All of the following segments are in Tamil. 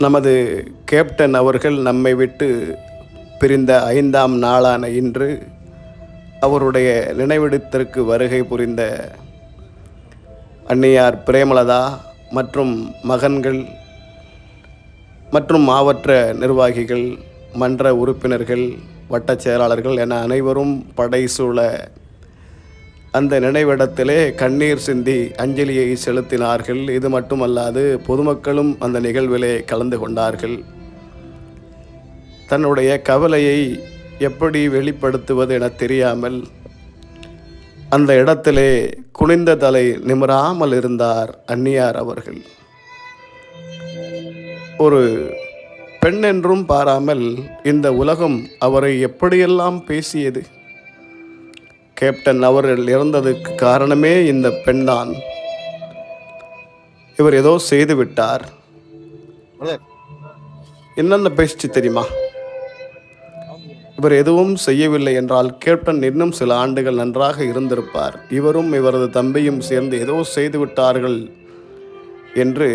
நமது கேப்டன் அவர்கள் நம்மை விட்டு பிரிந்த ஐந்தாம் நாளான இன்று அவருடைய நினைவிடத்திற்கு வருகை புரிந்த அன்னியார் பிரேமலதா மற்றும் மகன்கள் மற்றும் மாவட்ட நிர்வாகிகள் மன்ற உறுப்பினர்கள் வட்டச் செயலாளர்கள் என அனைவரும் படைசூழ அந்த நினைவிடத்திலே கண்ணீர் சிந்தி அஞ்சலியை செலுத்தினார்கள். இது மட்டுமல்லாது பொதுமக்களும் அந்த நிகழ்விலே கலந்து கொண்டார்கள். தன்னுடைய கவலையை எப்படி வெளிப்படுத்துவது என தெரியாமல் அந்த இடத்திலே குனிந்த தலை நிமிராமல் இருந்தார் அந்நியார் அவர்கள். ஒரு பெண் என்றும் பாராமல் இந்த உலகம் அவரை எப்படியெல்லாம் பேசியது? கேப்டன் அவர்கள் இறந்ததுக்கு காரணமே இந்த பெண்தான். இவர் ஏதோ செய்து விட்டார். என்னென்ன பேசிச்சு தெரியுமா? இவர் எதுவும் செய்யவில்லை என்றால் கேப்டன் இன்னும் சில ஆண்டுகள் நன்றாக இருந்திருப்பார். இவரும் இவரது தம்பியும் சேர்ந்து ஏதோ செய்து விட்டார்கள் என்று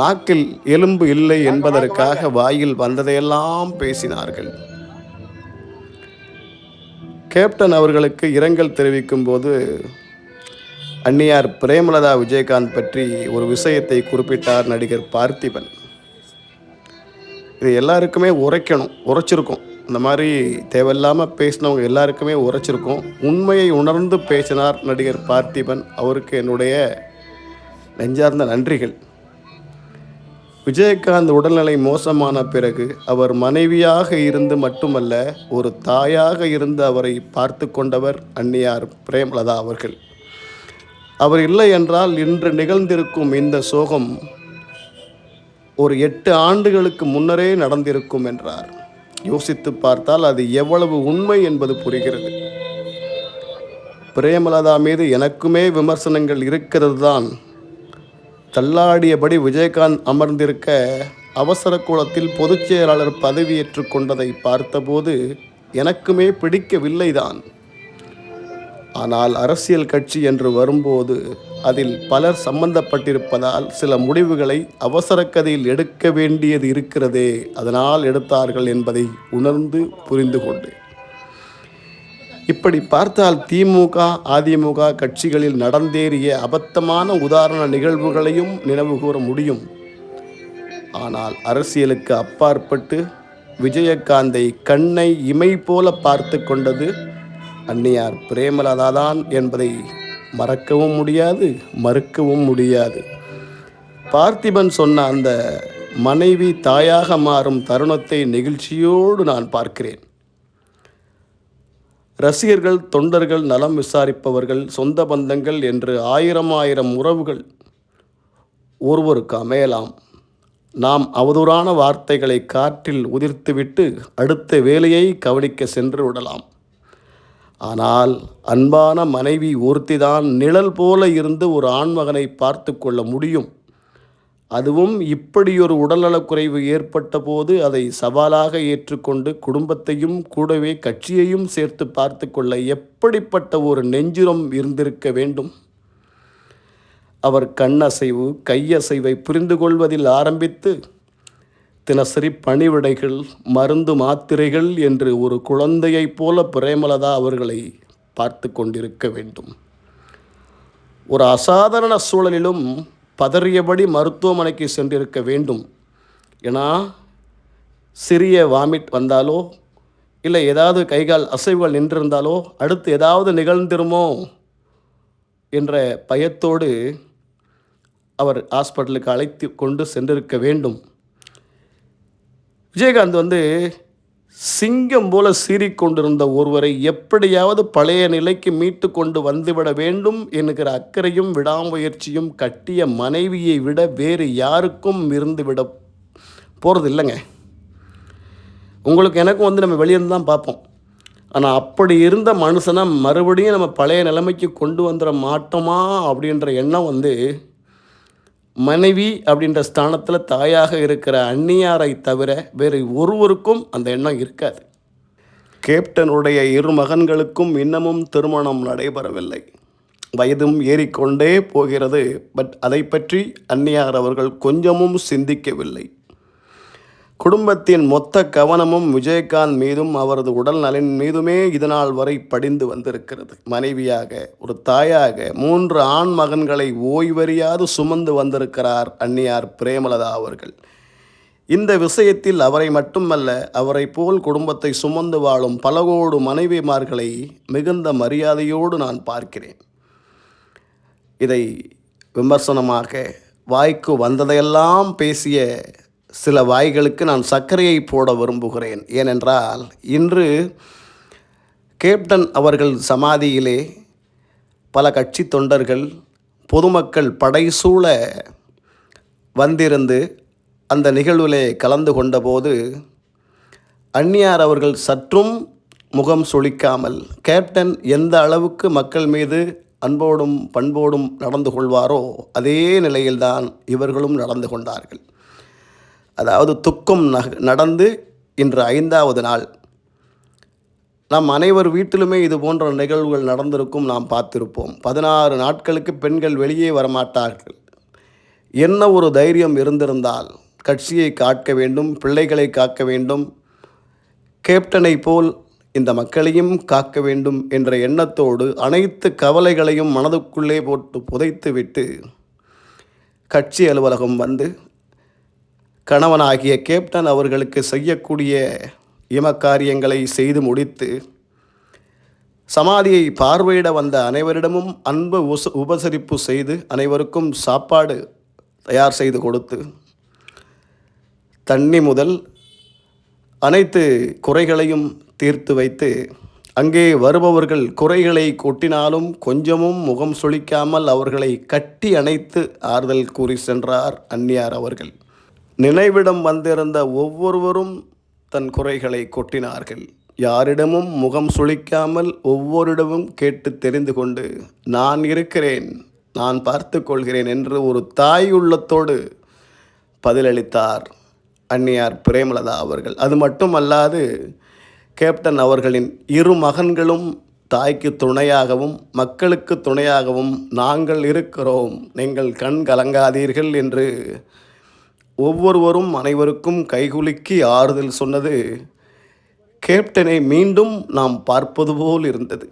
நாக்கில் எலும்பு இல்லை என்பதற்காக வாயில் வந்ததையெல்லாம் பேசினார்கள். கேப்டன் அவர்களுக்கு இரங்கல் தெரிவிக்கும் போது அந்நியார் பிரேமலதா விஜயகாந்த் பற்றி ஒரு விஷயத்தை குறிப்பிட்டார் நடிகர் பார்த்திபன். இது எல்லாருக்குமே உரைக்கணும் உரைச்சிருக்கும். இந்த மாதிரி தேவையில்லாமல் பேசினவங்க எல்லாருக்குமே உரைச்சிருக்கும். உண்மையை உணர்ந்து பேசினார் நடிகர் பார்த்திபன். அவருக்கு என்னுடைய நெஞ்சார்ந்த நன்றிகள். விஜயகாந்த் உடல்நிலை மோசமான பிறகு அவர் மனைவியாக இருந்து மட்டுமல்ல ஒரு தாயாக இருந்து அவரை பார்த்து கொண்டவர் அன்னியார் பிரேமலதா அவர்கள். அவர் இல்லை என்றால் இன்று நிகழ்ந்திருக்கும் இந்த சோகம் ஒரு எட்டு ஆண்டுகளுக்கு முன்னரே நடந்திருக்கும் என்றார். யோசித்து பார்த்தால் அது எவ்வளவு உண்மை என்பது புரிகிறது. பிரேமலதா மீது எனக்குமே விமர்சனங்கள் இருக்கிறது தான் தள்ளாடியபடி விஜயகாந்த் அமர்ந்திருக்க அவசர கோலத்தில் பொதுச் செயலாளர் பதவியேற்று கொண்டதை பார்த்தபோது எனக்குமே பிடிக்கவில்லைதான். ஆனால் அரசியல் கட்சி என்று வரும்போது அதில் பலர் சம்பந்தப்பட்டிருப்பதால் சில முடிவுகளை அவசர கதையில் எடுக்க வேண்டியது இருக்கிறதே அதனால் எடுத்தார்கள் என்பதை உணர்ந்து புரிந்து கொண்டேன் இப்படி பார்த்தால் திமுக அதிமுக கட்சிகளில் நடந்தேறிய அபத்தமான உதாரண நிகழ்வுகளையும் நினைவு கூற முடியும். ஆனால் அரசியலுக்கு அப்பாற்பட்டு விஜயகாந்தை கண்ணை இமை போல பார்த்து கொண்டது அன்னியார் பிரேமலதாதான் என்பதை மறக்கவும் முடியாது மறுக்கவும் முடியாது. பார்த்திபன் சொன்ன அந்த மனைவி தாயாக மாறும் தருணத்தை நெகிழ்ச்சியோடு நான் பார்க்கிறேன். ரசிகர்கள் தொண்டர்கள் நலம் விசாரிப்பவர்கள் சொந்த பந்தங்கள் என்று ஆயிரம் ஆயிரம் உறவுகள் ஒருவருக்கு அமையலாம். நாம் அவதூறான வார்த்தைகளை காற்றில் உதிர்த்துவிட்டு அடுத்த வேலையை கவனிக்க சென்று விடலாம். ஆனால் அன்பான மனைவி ஒருத்திதான் நிழல் போல இருந்து ஒரு ஆண்மகனை பார்த்து கொள்ள முடியும். அதுவும் இப்படியொரு உடல்நலக்குறைவு ஏற்பட்ட போது அதை சவாலாக ஏற்றுக்கொண்டு குடும்பத்தையும் கூடவே கட்சியையும் சேர்த்து பார்த்து கொள்ள எப்படிப்பட்ட ஒரு நெஞ்சுரம் இருந்திருக்க வேண்டும்? அவர் கண்ணசைவு கையசைவை புரிந்து கொள்வதில் ஆரம்பித்து தினசரி பணிவிடைகள் மருந்து மாத்திரைகள் என்று ஒரு குழந்தையைப் போல பிரேமலதா அவர்களை பார்த்து கொண்டிருக்க வேண்டும். ஒரு அசாதாரண சூழலிலும் பதறியபடி மருத்துவமனைக்கு சென்றிருக்க வேண்டும். ஏன்னா சிறிய வாமிட் வந்தாலோ இல்லை ஏதாவது கைகால் அசைவுகள் நின்றிருந்தாலோ அடுத்து ஏதாவது நிகழ்ந்திருமோ என்ற பயத்தோடு அவர் ஹாஸ்பிட்டலுக்கு அழைத்து கொண்டு சென்றிருக்க வேண்டும். விஜயகாந்த் வந்து சிங்கம் போல சீறிக்கொண்டிருந்த ஒருவரை எப்படியாவது பழைய நிலைக்கு மீட்டு கொண்டு வந்துவிட வேண்டும் என்கிற அக்கறையும் விடாமுயற்சியும் கட்டிய மனைவியை விட வேறு யாருக்கும் இருந்து விட போகிறது இல்லைங்க உங்களுக்கு எனக்கும் வந்து நம்ம வெளியிருந்து தான் பார்ப்போம். ஆனால் அப்படி இருந்த மனுஷனை மறுபடியும் நம்ம பழைய நிலைமைக்கு கொண்டு வந்துட மாட்டோமா அப்படின்ற எண்ணம் வந்து மனைவி அப்படின்ற ஸ்தானத்தில் தாயாக இருக்கிற அந்நியாரை தவிர வேறு ஒருவருக்கும் அந்த எண்ணம் இருக்காது. கேப்டனுடைய இரு மகன்களுக்கும் இன்னமும் திருமணம் நடைபெறவில்லை. வயதும் ஏறிக்கொண்டே போகிறது பட் அதை பற்றி அந்நியார் அவர்கள் கொஞ்சமும் சிந்திக்கவில்லை. குடும்பத்தின் மொத்த கவனமும் விஜயகாந்த் மீதும் அவரது உடல் நலன் மீதுமே இதனால் வரை படிந்து வந்திருக்கிறது. மனைவியாக ஒரு தாயாக மூன்று ஆண் மகன்களை ஓய்வறியாது சுமந்து வந்திருக்கிறார் அன்னியார் பிரேமலதா அவர்கள். இந்த விஷயத்தில் அவரை மட்டுமல்ல அவரை போல் குடும்பத்தை சுமந்து வாழும் பல கோடு மனைவிமார்களை மிகுந்த மரியாதையோடு நான் பார்க்கிறேன். இதை விமர்சனமாக வாய்க்கு வந்ததையெல்லாம் பேசிய சில வாய்களுக்கு நான் சர்க்கரையை போட விரும்புகிறேன். ஏனென்றால் இன்று கேப்டன் அவர்கள் சமாதியிலே பல கட்சி தொண்டர்கள் பொதுமக்கள் படைசூழ வந்திருந்து அந்த நிகழ்விலே கலந்து கொண்டபோது அந்நியார் அவர்கள் சற்றும் முகம் சுழிக்காமல் கேப்டன் எந்த அளவுக்கு மக்கள் மீது அன்போடும் பண்போடும் நடந்து கொள்வாரோ அதே நிலையில்தான் இவர்களும் நடந்து கொண்டார்கள். அதாவது துக்கம் நக நடந்து இன்று ஐந்தாவது நாள். நம் அனைவர் வீட்டிலுமே இது போன்ற நிகழ்வுகள் நடந்திருக்கும் நாம் பார்த்திருப்போம். பதினாறு நாட்களுக்கு பெண்கள் வெளியே வரமாட்டார்கள். என்ன ஒரு தைரியம் இருந்திருந்தால் கட்சியை காக்க வேண்டும் பிள்ளைகளை காக்க வேண்டும் கேப்டனை போல் இந்த மக்களையும் காக்க வேண்டும் என்ற எண்ணத்தோடு அனைத்து கவலைகளையும் மனதுக்குள்ளே போட்டு புதைத்துவிட்டு கட்சி அலுவலகம் வந்து கணவனாகிய கேப்டன் அவர்களுக்கு செய்யக்கூடிய இமக்காரியங்களை செய்து முடித்து சமாதியை பார்வையிட வந்த அனைவரிடமும் அன்பு உச உபசரிப்பு செய்து அனைவருக்கும் சாப்பாடு தயார் செய்து கொடுத்து தண்ணி முதல் அனைத்து குறைகளையும் தீர்த்து வைத்து அங்கே வருபவர்கள் குறைகளை கொட்டினாலும் கொஞ்சமும் முகம் சுளிக்காமல் அவர்களை கட்டி அணைத்து ஆறுதல் கூறி சென்றார் அந்நியார் அவர்கள். நினைவிடம் வந்திருந்த ஒவ்வொருவரும் தன் குறைகளை கொட்டினார்கள். யாரிடமும் முகம் சுளிக்காமல் ஒவ்வொருடமும் கேட்டு தெரிந்து கொண்டு நான் இருக்கிறேன் நான் பார்த்து கொள்கிறேன் என்று ஒரு தாய் உள்ளத்தோடு பதிலளித்தார் அன்னியார் பிரேமலதா அவர்கள். அது மட்டுமல்லாது கேப்டன் அவர்களின் இரு மகன்களும் தாய்க்கு துணையாகவும் மக்களுக்கு துணையாகவும் நாங்கள் இருக்கிறோம் நீங்கள் கண் கலங்காதீர்கள் என்று ஒவ்வொருவரும் அனைவருக்கும் கைகுலுக்கி ஆறுதல் சொன்னது கேப்டனை மீண்டும் நாம் பார்ப்பது போல் இருந்தது.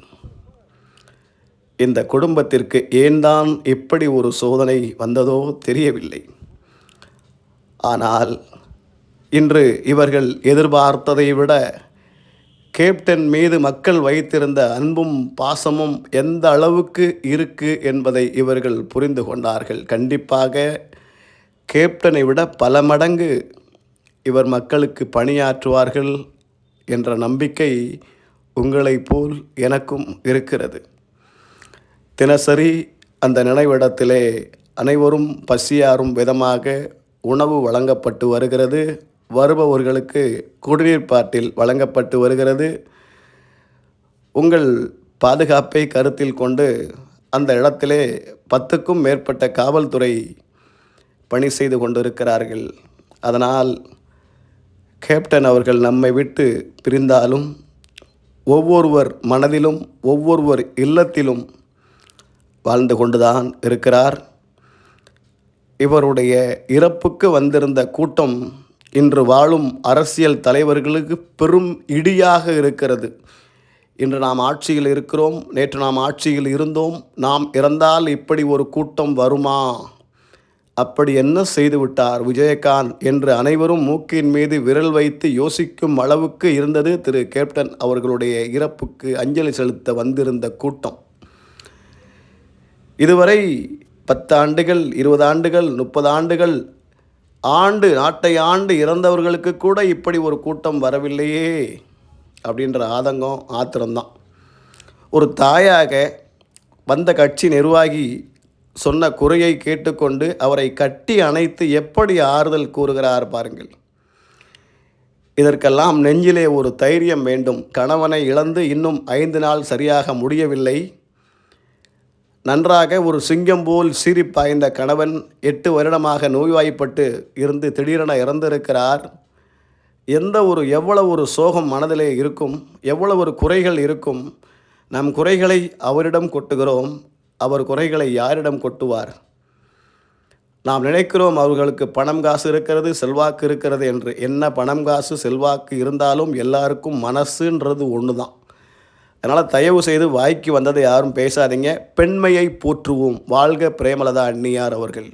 இந்த குடும்பத்திற்கு ஏன்தான் இப்படி ஒரு சோதனை வந்ததோ தெரியவில்லை. ஆனால் இன்று இவர்கள் எதிர்பார்த்ததை விட கேப்டன் மீது மக்கள் வைத்திருந்த அன்பும் பாசமும் எந்த அளவுக்கு இருக்கு என்பதை இவர்கள் புரிந்து கொண்டார்கள். கண்டிப்பாக கேப்டனை விட பல மடங்கு இவர் மக்களுக்கு பணியாற்றுவார்கள் என்ற நம்பிக்கை உங்களைப் போல் எனக்கும் இருக்கிறது. தினசரி அந்த நினைவிடத்திலே அனைவரும் பசியாறும் விதமாக உணவு வழங்கப்பட்டு வருகிறது. வருபவர்களுக்கு குடிநீர் பாட்டில் வழங்கப்பட்டு வருகிறது. உங்கள் பாதுகாப்பை கருத்தில் கொண்டு அந்த இடத்திலே பத்துக்கும் மேற்பட்ட காவல்துறை பணி செய்து கொண்டிருக்கிறார்கள். அதனால் கேப்டன் அவர்கள் நம்மை விட்டு பிரிந்தாலும் ஒவ்வொருவர் மனதிலும் ஒவ்வொருவர் இல்லத்திலும் வாழ்ந்து கொண்டுதான் இருக்கிறார். இவருடைய இறப்புக்கு வந்திருந்த கூட்டம் இன்று வாழும் அரசியல் தலைவர்களுக்கு பெரும் இடியாக இருக்கிறது. இன்று நாம் ஆட்சியில் இருக்கிறோம் நேற்று நாம் ஆட்சியில் இருந்தோம் நாம் இறந்தால் இப்படி ஒரு கூட்டம் வருமா? அப்படி என்ன செய்துவிட்டார் விஜயகாந்த் என்று அனைவரும் மூக்கின் மீது விரல் வைத்து யோசிக்கும் அளவுக்கு இருந்தது திரு கேப்டன் அவர்களுடைய இறப்புக்கு அஞ்சலி செலுத்த வந்திருந்த கூட்டம். இதுவரை பத்து ஆண்டுகள் இருபது ஆண்டுகள் முப்பது ஆண்டுகள் ஆண்டு நாட்டை ஆண்டு இறந்தவர்களுக்கு கூட இப்படி ஒரு கூட்டம் வரவில்லையே அப்படின்ற ஆதங்கம் ஆத்திரம்தான். ஒரு தாயாக வந்த கட்சி நிர்வாகி சொன்ன குறையை கேட்டுக்கொண்டு அவரை கட்டி அணைத்து எப்படி ஆறுதல் கூறுகிறார் பாருங்கள். இதற்கெல்லாம் நெஞ்சிலே ஒரு தைரியம் வேண்டும். கணவனை இழந்து இன்னும் ஐந்து நாள் சரியாக முடியவில்லை. நன்றாக ஒரு சிங்கம் போல் சீறி பாய்ந்த கணவன் எட்டு வருடமாக நோய்வாய்ப்பட்டு இருந்து திடீரென இறந்திருக்கிறார். எந்த ஒரு எவ்வளவு ஒரு சோகம் மனதிலே இருக்கும் எவ்வளவு ஒரு குறைகள் இருக்கும். நம் குறைகளை அவரிடம் கொட்டுகிறோம். அவர் குறைகளை யாரிடம் கொட்டுவார்? நாம் நினைக்கிறோம் அவர்களுக்கு பணம் காசு இருக்கிறது செல்வாக்கு இருக்கிறது என்று. என்ன பணம் காசு செல்வாக்கு இருந்தாலும் எல்லாருக்கும் மனசுன்றது ஒன்று தான் அதனால் தயவு செய்து வாய்க்கு வந்ததை யாரும் பேசாதீங்க. பெண்மையை போற்றுவோம். வாழ்க பிரேமலதா அன்னியார் அவர்கள்.